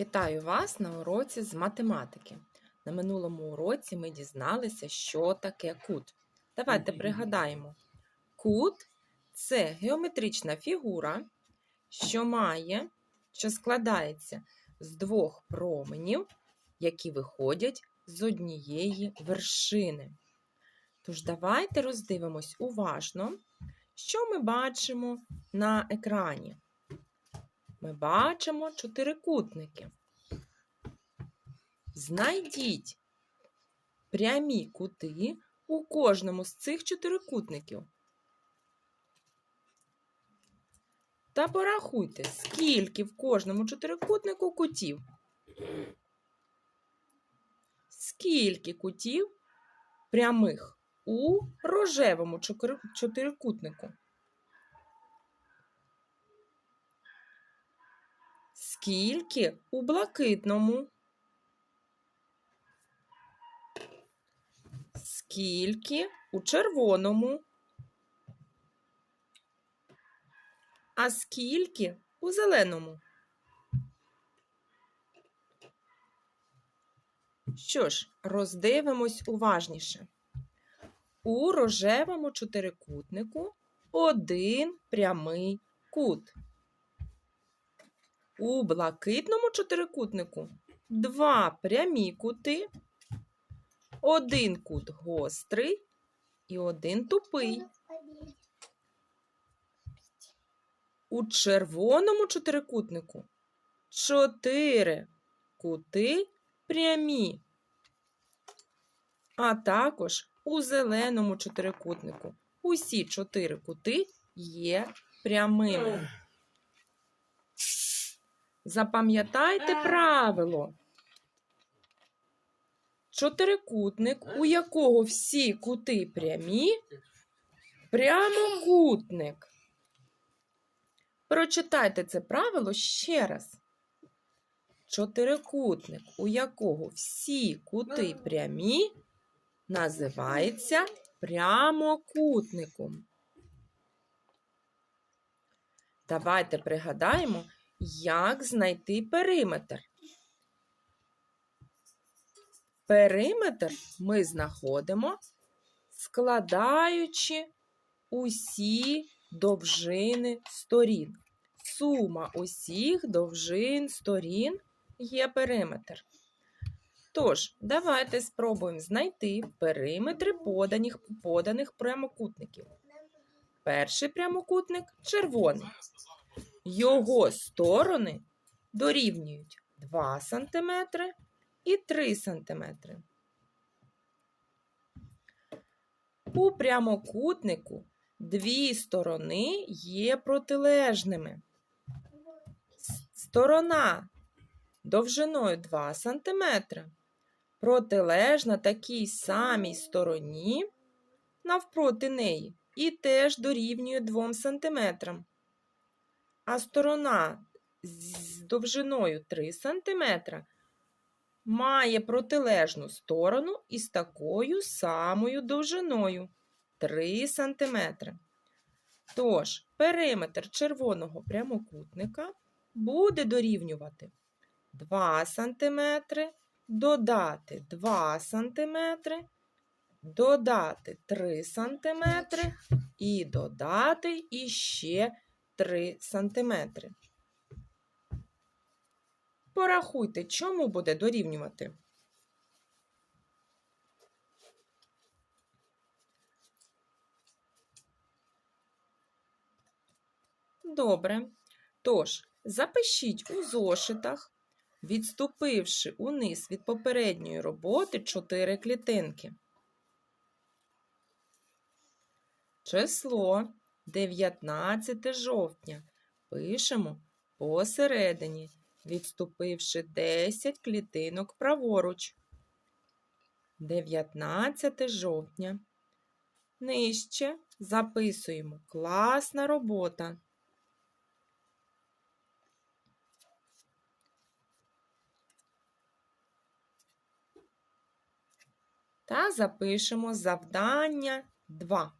Вітаю вас на уроці з математики. На минулому уроці ми дізналися, що таке кут. Давайте пригадаємо: кут це геометрична фігура, що має, що складається з двох променів, які виходять з однієї вершини. Тож давайте роздивимось уважно, що ми бачимо на екрані. Ми бачимо чотирикутники. Знайдіть прямі кути у кожному з цих чотирикутників. Та порахуйте, скільки в кожному чотирикутнику кутів. Скільки кутів прямих у рожевому чотирикутнику? Скільки у блакитному? Скільки у червоному? А скільки у зеленому? Що ж, роздивимось уважніше. У рожевому чотирикутнику один прямий кут. У блакитному чотирикутнику два прямі кути, один кут гострий і один тупий. У червоному чотирикутнику чотири кути прямі, а також у зеленому чотирикутнику усі чотири кути є прямими. Запам'ятайте правило. Чотирикутник, у якого всі кути прямі, прямокутник. Прочитайте це правило ще раз. Чотирикутник, у якого всі кути прямі, називається прямокутником. Давайте пригадаємо, як знайти периметр. Периметр ми знаходимо, складаючи усі довжини сторін. Сума усіх довжин сторін є периметр. Тож, давайте спробуємо знайти периметри поданих, поданих прямокутників. Перший прямокутник червоний. Його сторони дорівнюють 2 см і 3 см. У прямокутнику дві сторони є протилежними. Сторона довжиною 2 см протилежна такій самій стороні навпроти неї і теж дорівнює 2 см. А сторона з довжиною 3 см має протилежну сторону із такою самою довжиною 3 см. Тож, периметр червоного прямокутника буде дорівнювати 2 см, додати 2 см, додати 3 см і додати іще 3 см. Порахуйте, чому буде дорівнювати. Добре. Тож, запишіть у зошитах, відступивши униз від попередньої роботи 4 клітинки. Число 19 жовтня пишемо посередині, відступивши 10 клітинок праворуч. 19 жовтня. Нижче записуємо класна робота. Та запишемо завдання 2.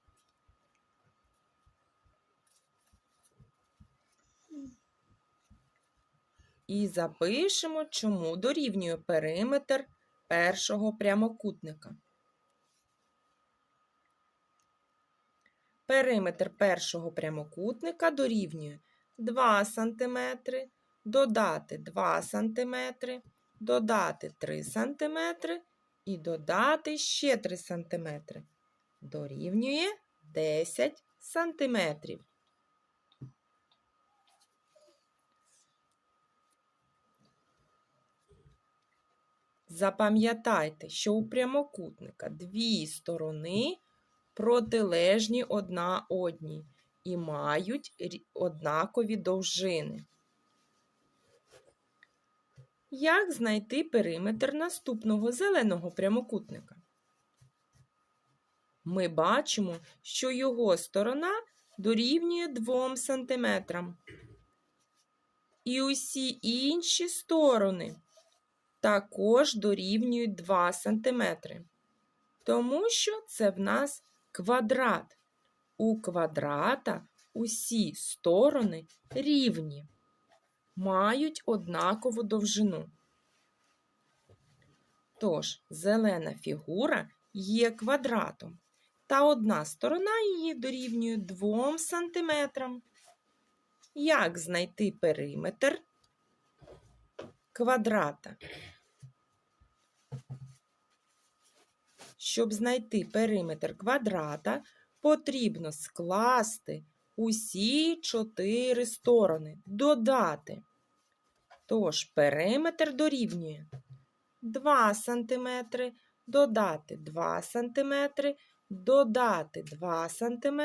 І запишемо, чому дорівнює периметр першого прямокутника. Периметр першого прямокутника дорівнює 2 см, додати 2 см, додати 3 см і додати ще 3 см. Дорівнює 10 см. Запам'ятайте, що у прямокутника дві сторони протилежні одна одній і мають однакові довжини. Як знайти периметр наступного зеленого прямокутника? Ми бачимо, що його сторона дорівнює 2 см. І усі інші сторони також дорівнюють 2 см. Тому що це в нас квадрат. У квадрата усі сторони рівні, мають однакову довжину. Тож, зелена фігура є квадратом, та одна сторона її дорівнює 2 см. Як знайти периметр квадрата? Щоб знайти периметр квадрата, потрібно скласти усі чотири сторони, додати. Тож периметр дорівнює 2 см, додати 2 см, додати 2 см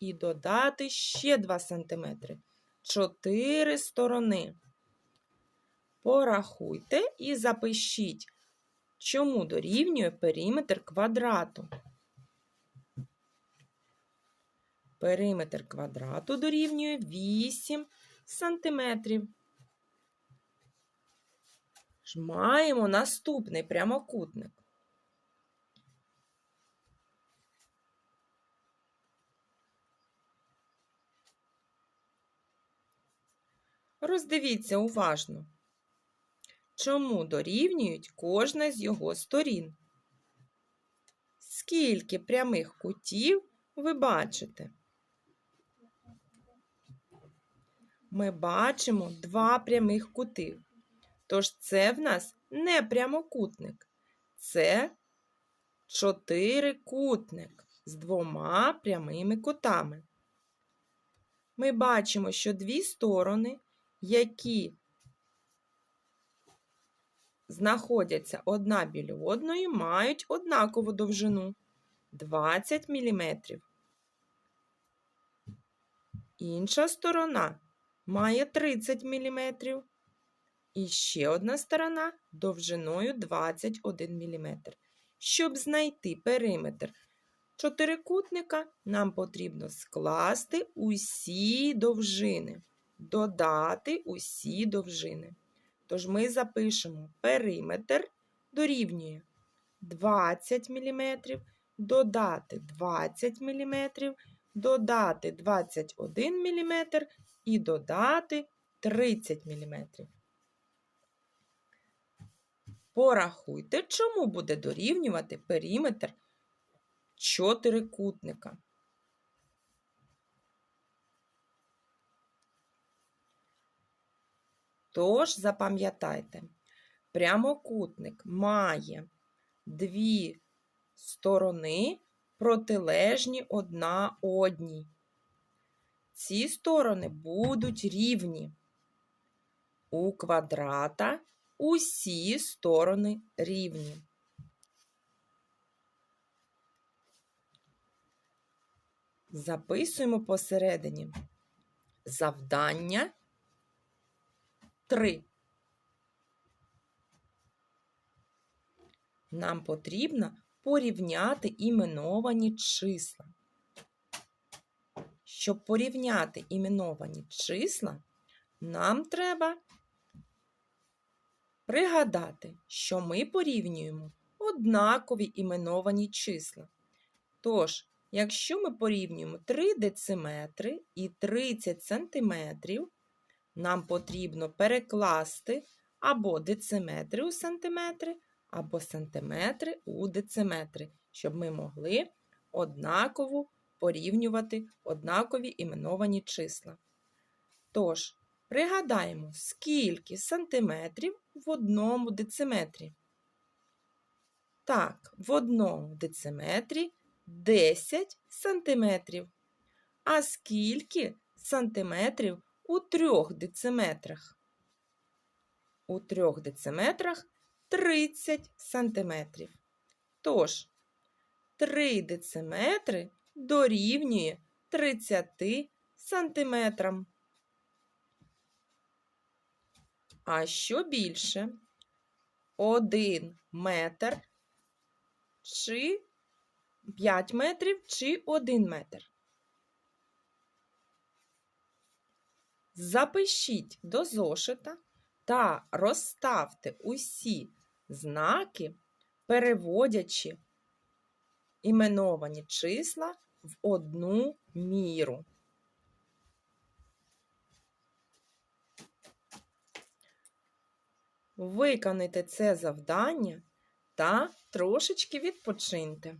і додати ще 2 см. Чотири сторони. Порахуйте і запишіть, чому дорівнює периметр квадрату. Периметр квадрату дорівнює 8 сантиметрів. Маємо наступний прямокутник. Роздивіться уважно, чому дорівнюють кожна з його сторін. Скільки прямих кутів ви бачите? Ми бачимо два прямих кути. Тож це в нас не прямокутник. Це чотирикутник з двома прямими кутами. Ми бачимо, що дві сторони, які знаходяться одна біля одної, мають однакову довжину 20 мм. Інша сторона має 30 мм. І ще одна сторона довжиною 21 мм. Щоб знайти периметр чотирикутника, нам потрібно скласти усі довжини, додати усі довжини. Тож ми запишемо периметр дорівнює 20 мм, додати 20 мм, додати 21 мм і додати 30 мм. Порахуйте, чому буде дорівнювати периметр чотирикутника. Тож запам'ятайте, прямокутник має дві сторони протилежні одна одній. Ці сторони будуть рівні. У квадрата усі сторони рівні. Записуємо посередині завдання 3. Нам потрібно порівняти іменовані числа. Щоб порівняти іменовані числа, нам треба пригадати, що ми порівнюємо однакові іменовані числа. Тож, якщо ми порівнюємо 3 дециметри і 30 сантиметрів, нам потрібно перекласти або дециметри у сантиметри, або сантиметри у дециметри, щоб ми могли однаково порівнювати однакові іменовані числа. Тож, пригадаємо, скільки сантиметрів в одному дециметрі. Так, в одному дециметрі 10 сантиметрів. А скільки сантиметрів у трьох дециметрах? У трьох дециметрах 30 сантиметрів. Тож, 3 дециметри дорівнює 30 сантиметрам. А що більше? 1 метр чи 5 метрів чи 1 метр? Запишіть до зошита та розставте усі знаки, переводячи іменовані числа в одну міру. Виконайте це завдання та трошечки відпочиньте.